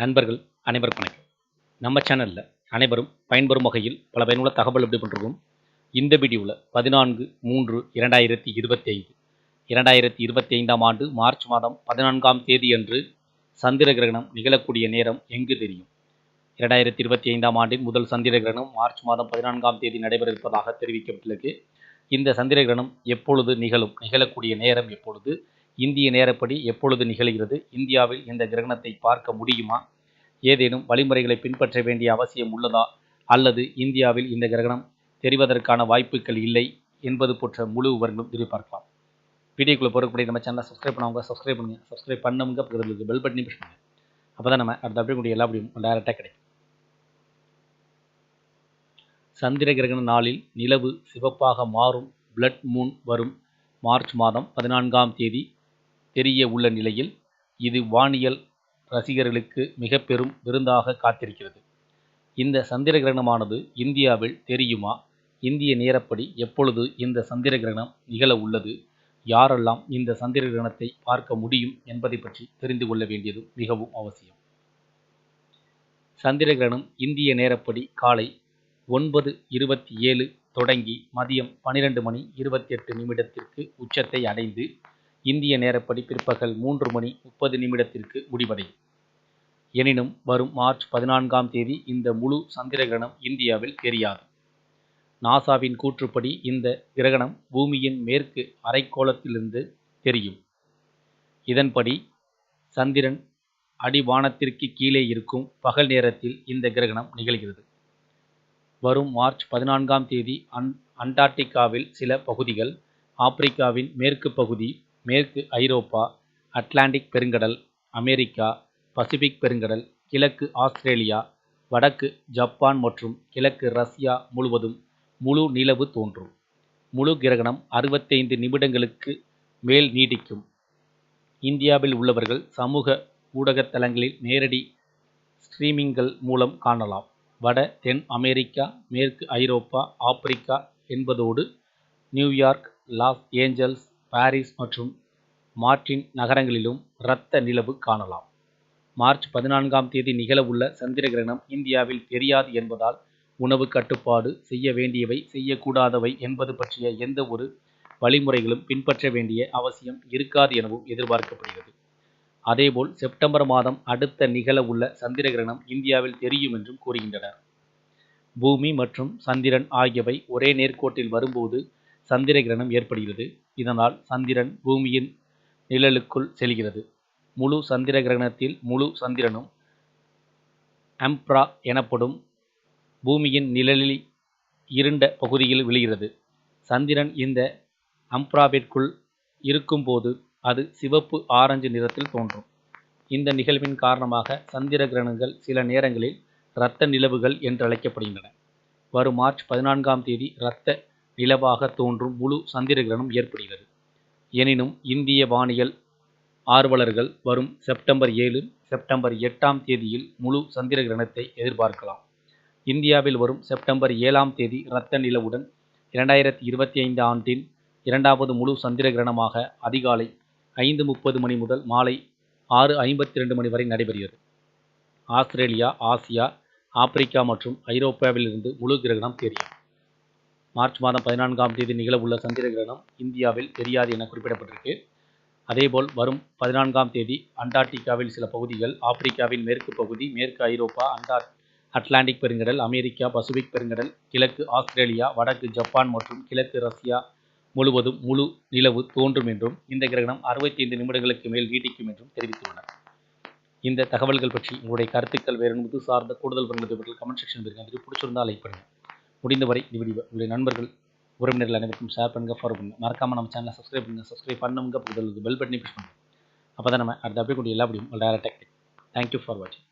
நண்பர்கள் அனைவருக்கும் வணக்கம். நம்ம சேனலில் அனைவரும் பயன்பெறும் வகையில் பல பயனுள்ள தகவல் எப்படி பண்ணுறோம் இந்த வீடியோவில் பதினான்கு மூன்று இரண்டாயிரத்தி இருபத்தி ஐந்து இரண்டாயிரத்தி இருபத்தி ஐந்தாம் ஆண்டு மார்ச் மாதம் பதினான்காம் தேதி அன்று சந்திர கிரகணம் நிகழக்கூடிய நேரம் எங்கு தெரியும்? இரண்டாயிரத்தி இருபத்தி ஐந்தாம் ஆண்டின் முதல் சந்திர கிரகணம் மார்ச் மாதம் பதினான்காம் தேதி நடைபெற இருப்பதாக தெரிவிக்கப்பட்டுள்ளது. இந்த சந்திர கிரகணம் எப்பொழுது நிகழும் நிகழக்கூடிய நேரம் எப்பொழுது? இந்திய நேரப்படி எப்பொழுது நிகழ்கிறது? இந்தியாவில் இந்த கிரகணத்தை பார்க்க முடியுமா? ஏதேனும் வழிமுறைகளை பின்பற்ற வேண்டிய அவசியம் உள்ளதா? அல்லது இந்தியாவில் இந்த கிரகணம் தெரிவதற்கான வாய்ப்புகள் இல்லை என்பது போன்ற முழு விவரங்களும் எதிர்பார்க்கலாம். வீடியோக்குள்ளே போகிறக்கூடிய நம்ம சேனலை சப்ஸ்கிரைப் பண்ணவங்க சப்ஸ்கிரைப் பண்ணுங்கள் சப்ஸ்கிரைப் பண்ணுங்க பக்கத்தில் பெல் பட்டனி ப்ரெஸ் பண்ணுங்கள் அப்போ தான் நம்ம அடுத்த அப்படியே கூடிய எல்லா அப்படியும் டைரெக்டாக கிடைக்கும். சந்திர கிரகண நாளில் நிலவு சிவப்பாக மாறும். பிளட் மூன் வரும். மார்ச் மாதம் பதினான்காம் தேதி தெரிய உள்ள நிலையில் இது வானியல் ரசிகர்களுக்கு மிக பெரும் விருந்தாக காத்திருக்கிறது. இந்த சந்திர கிரகணமானது இந்தியாவில் தெரியுமா? இந்திய நேரப்படி எப்பொழுது இந்த சந்திர கிரகணம் நிகழ உள்ளது? யாரெல்லாம் இந்த சந்திர கிரகணத்தை பார்க்க முடியும் என்பதை பற்றி தெரிந்து கொள்ள வேண்டியது மிகவும் அவசியம். சந்திர கிரகணம் இந்திய நேரப்படி காலை ஒன்பது இருபத்தி ஏழு தொடங்கி மதியம் பனிரெண்டு மணி இருபத்தி எட்டு நிமிடத்திற்கு உச்சத்தை அடைந்து இந்திய நேரப்படி பிற்பகல் மூன்று மணி முப்பது நிமிடத்திற்கு முடிவடையும் எனினும் வரும் மார்ச் பதினான்காம் தேதி இந்த முழு சந்திர கிரகணம் இந்தியாவில் தெரியாது. நாசாவின் கூற்றுப்படி இந்த கிரகணம் பூமியின் மேற்கு அரைக்கோளத்திலிருந்து தெரியும். இதன்படி சந்திரன் அடிவானத்திற்கு கீழே இருக்கும் பகல் நேரத்தில் இந்த கிரகணம் நிகழ்கிறது. வரும் மார்ச் பதினான்காம் தேதி அன் அண்டார்டிகாவில் சில பகுதிகள் ஆப்பிரிக்காவின் மேற்கு பகுதி மேற்கு ஐரோப்பா அட்லாண்டிக் பெருங்கடல் அமெரிக்கா பசிபிக் பெருங்கடல் கிழக்கு ஆஸ்திரேலியா வடக்கு ஜப்பான் மற்றும் கிழக்கு ரஷ்யா முழுவதும் முழு நிலவு தோன்றும். முழு கிரகணம் அறுபத்தைந்து நிமிடங்களுக்கு மேல் நீடிக்கும். இந்தியாவில் உள்ளவர்கள் சமூக ஊடகத்தலங்களில் நேரடி ஸ்ட்ரீமிங்கள் மூலம் காணலாம். வட தென் அமெரிக்கா மேற்கு ஐரோப்பா ஆப்பிரிக்கா என்பதோடு New York Los Angeles Paris மற்றும் மார்டின் நகரங்களிலும் இரத்த நிலவு காணலாம். மார்ச் பதினான்காம் தேதி நிகழவுள்ள சந்திர கிரகணம் இந்தியாவில் தெரியாது என்பதால் உணவு கட்டுப்பாடு செய்ய வேண்டியவை செய்யக்கூடாதவை என்பது பற்றிய எந்த ஒரு வழிமுறைகளும் பின்பற்ற வேண்டிய அவசியம் இருக்காது எனவும் எதிர்பார்க்கப்படுகிறது. அதேபோல் செப்டம்பர் மாதம் அடுத்த நிகழ உள்ள சந்திர கிரகணம் இந்தியாவில் தெரியும் என்றும் கூறுகின்றனர். பூமி மற்றும் சந்திரன் ஆகியவை ஒரே நேர்கோட்டில் வரும்போது சந்திர கிரகணம் ஏற்படுகிறது. இதனால் சந்திரன் பூமியின் நிழலுக்குள் செல்கிறது. முழு சந்திர கிரகணத்தில் முழு சந்திரனும் அம்ப்ரா எனப்படும் பூமியின் நிழலில் இருண்ட பகுதியில் விழுகிறது. சந்திரன் இந்த அம்ப்ராவிற்குள் இருக்கும்போது அது சிவப்பு ஆரஞ்சு நிறத்தில் தோன்றும். இந்த நிகழ்வின் காரணமாக சந்திர கிரகணங்கள் சில நேரங்களில் இரத்த நிலவுகள் என்றழைக்கப்படுகின்றன. வரும் மார்ச் பதினான்காம் தேதி இரத்த இலவாக தோன்றும் முழு சந்திர கிரகணம் ஏற்படுகிறது. எனினும் இந்திய வானியல் ஆர்வலர்கள் வரும் செப்டம்பர் ஏழு செப்டம்பர் எட்டாம் தேதியில் முழு சந்திர கிரகணத்தை எதிர்பார்க்கலாம். இந்தியாவில் வரும் செப்டம்பர் ஏழாம் தேதி இரத்த நிலவுடன் இரண்டாயிரத்தி இருபத்தி ஐந்து ஆண்டின் இரண்டாவது முழு சந்திர கிரகணமாக அதிகாலை ஐந்து முப்பது மணி முதல் மாலை ஆறு ஐம்பத்தி ரெண்டு மணி வரை நடைபெறுகிறது. ஆஸ்திரேலியா ஆசியா ஆப்பிரிக்கா மற்றும் ஐரோப்பாவிலிருந்து முழு கிரகணம் தெரியும். மார்ச் மாதம் பதினான்காம் தேதி நிகழவுள்ள சந்திர கிரகணம் இந்தியாவில் தெரியாது என குறிப்பிடப்பட்டிருக்கு. அதேபோல் வரும் பதினான்காம் தேதி அண்டார்டிகாவில் சில பகுதிகள் ஆப்பிரிக்காவின் மேற்கு பகுதி மேற்கு ஐரோப்பா அண்டார் அட்லாண்டிக் பெருங்கடல் அமெரிக்கா பசிபிக் பெருங்கடல் கிழக்கு ஆஸ்திரேலியா வடக்கு ஜப்பான் மற்றும் கிழக்கு ரஷ்யா முழுவதும் முழு நிலவு தோன்றும் என்றும் இந்த கிரகணம் அறுபத்தி ஐந்து நிமிடங்களுக்கு மேல் நீடிக்கும் என்றும் தெரிவித்துள்ளனர் இந்த தகவல்கள் பற்றி உங்களுடைய கருத்துக்கள் வேறு என்பது சார்ந்த கூடுதல் விவரங்கள் கமெண்ட் செக்ஷன் இருக்கு பிடிச்சிருந்தால் லைக் பண்ணுங்கள் முடிந்தவரை இந்த உங்களுடைய நண்பர்கள் உறவினர்கள் அனைவருக்கும் ஷேர் பண்ணுங்கள் ஃபாலோ பண்ணுங்கள் மறக்காமல் நம்ம சேனலை சப்ஸ்கிரைப் பண்ணுங்கள் சப்ஸ்கிரைப் பண்ணுங்க புதல் பெல் பட்டனை ப்ரெஸ் பண்ணுங்கள் அப்போ தான் நம்ம அடுத்த அப்படியே கூடிய எல்லா வீடியும் டேரக்டாக தேங்க்யூ ஃபார் வாட்சிங்